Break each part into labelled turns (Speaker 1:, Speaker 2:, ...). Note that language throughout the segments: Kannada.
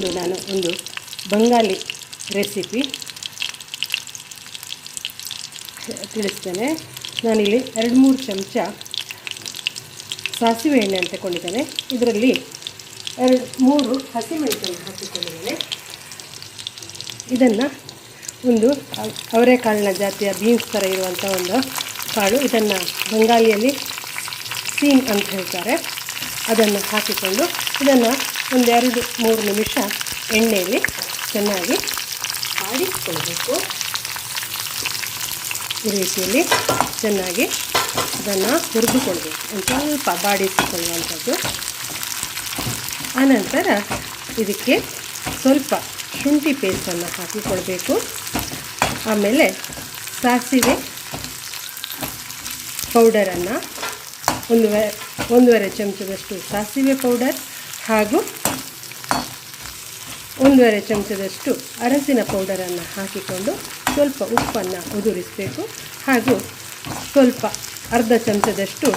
Speaker 1: ಇಂದು ನಾನು ಒಂದು ಬಂಗಾಲಿ ರೆಸಿಪಿ ತಿಳಿಸ್ತೇನೆ. ನಾನಿಲ್ಲಿ ಎರಡು ಮೂರು ಚಮಚ ಸಾಸಿವೆ ಎಣ್ಣೆ ಅಂತ ತಗೊಂಡಿದ್ದೇನೆ. ಇದರಲ್ಲಿ ಎರಡು ಮೂರು ಹಸಿಮೆಣಸನ್ನು ಹಾಕಿಕೊಂಡಿದ್ದೇನೆ. ಇದನ್ನು ಒಂದು ಅವ್- ಅವರೆಕಾಳಿನ ಜಾತಿಯ ಬೀನ್ಸ್ ಥರ ಇರುವಂಥ ಒಂದು ಕಾಳು. ಇದನ್ನು ಬಂಗಾಲಿಯಲ್ಲಿ ಸೀಮ್ ಅಂತ ಹೇಳ್ತಾರೆ. ಅದನ್ನು ಹಾಕಿಕೊಂಡು ಇದನ್ನು ಒಂದೆರಡು ಮೂರು ನಿಮಿಷ ಎಣ್ಣೆಯಲ್ಲಿ ಚೆನ್ನಾಗಿ ಆಡಿಸ್ಕೊಳ್ಬೇಕು. ಈ ರೀತಿಯಲ್ಲಿ ಚೆನ್ನಾಗಿ ಅದನ್ನು ಹುರಿದುಕೊಳ್ಬೇಕು. ಒಂದು ಸ್ವಲ್ಪ ಬಾಡಿಸಿಕೊಳ್ಳುವಂಥದ್ದು. ಆನಂತರ ಇದಕ್ಕೆ ಸ್ವಲ್ಪ ಶುಂಠಿ ಪೇಸ್ಟನ್ನು ಹಾಕಿಕೊಳ್ಬೇಕು. ಆಮೇಲೆ ಸಾಸಿವೆ ಪೌಡರನ್ನು ಒಂದು ಒಂದೂವರೆ ಚಮಚದಷ್ಟು ಸಾಸಿವೆ ಪೌಡರ್ ಹಾಗೂ ಒಂದೂವರೆ ಚಮಚದಷ್ಟು ಅರಸಿನ ಪೌಡರನ್ನು ಹಾಕಿಕೊಂಡು ಸ್ವಲ್ಪ ಉಪ್ಪನ್ನು ಉದುರಿಸಬೇಕು. ಹಾಗೂ ಸ್ವಲ್ಪ ಅರ್ಧ ಚಮಚದಷ್ಟು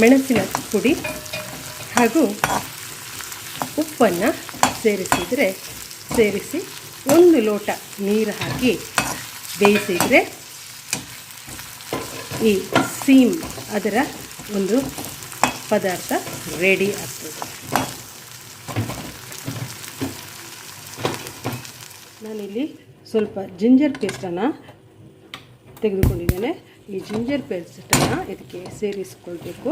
Speaker 1: ಮೆಣಸಿನ ಪುಡಿ ಹಾಗೂ ಉಪ್ಪನ್ನು ಸೇರಿಸಿದರೆ, ಸೇರಿಸಿ ಒಂದು ಲೋಟ ನೀರು ಹಾಕಿ ಬೇಯಿಸಿದರೆ ಈ ಸೀಮ್ ಅದರ ಒಂದು ಪದಾರ್ಥ ರೆಡಿ ಆಗ್ತದೆ. ನಾನಿಲ್ಲಿ ಸ್ವಲ್ಪ ಜಿಂಜರ್ ಪೇಸ್ಟನ್ನು ತೆಗೆದುಕೊಂಡಿದ್ದೇನೆ. ಈ ಜಿಂಜರ್ ಪೇಸ್ಟನ್ನು ಇದಕ್ಕೆ ಸೇರಿಸ್ಕೊಳ್ಬೇಕು.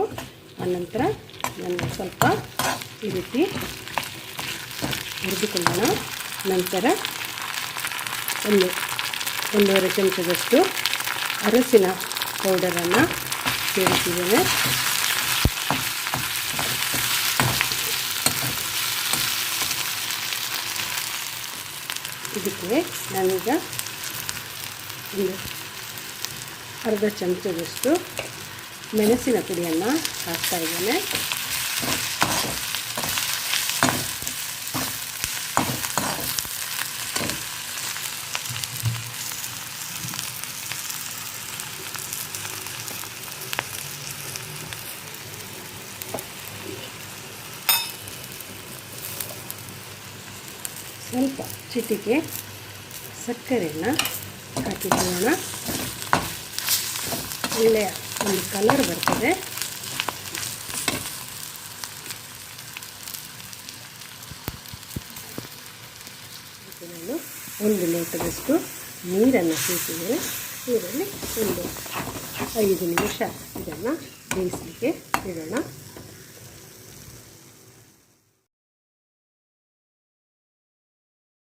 Speaker 1: ಆನಂತರ ನಾನು ಸ್ವಲ್ಪ ಈ ರೀತಿ ಹುರಿದುಕೊಳ್ಳೋಣ ನಂತರ ಒಂದು ಒಂದೂವರೆ ಚಮಚದಷ್ಟು ಅರಸಿನ ಪೌಡರನ್ನು ಸೇರಿಸಿದ್ದೇನೆ. ಇದಕ್ಕೆ ನಾನೀಗ ಒಂದು ಅರ್ಧ ಚಮಚದಷ್ಟು ಮೆಣಸಿನ ಪುಡಿಯನ್ನು ಹಾಕ್ತಾ ಸ್ವಲ್ಪ ಚಿಟಿಕೆ ಸಕ್ಕರೆಯನ್ನು ಹಾಕಿಕೊಳ್ಳೋಣ. ಒಳ್ಳೆಯ ಒಂದು ಕಲರ್ ಬರ್ತದೆ. ನಾನು ಒಂದು ಲೋಟದಷ್ಟು ನೀರನ್ನು ಸೇರಿಸಿದರೆ ಇದರಲ್ಲಿ ಒಂದು ಐದು ನಿಮಿಷ ಇದನ್ನು ಬೇಯಿಸಲಿಕ್ಕೆ ಇಡೋಣ.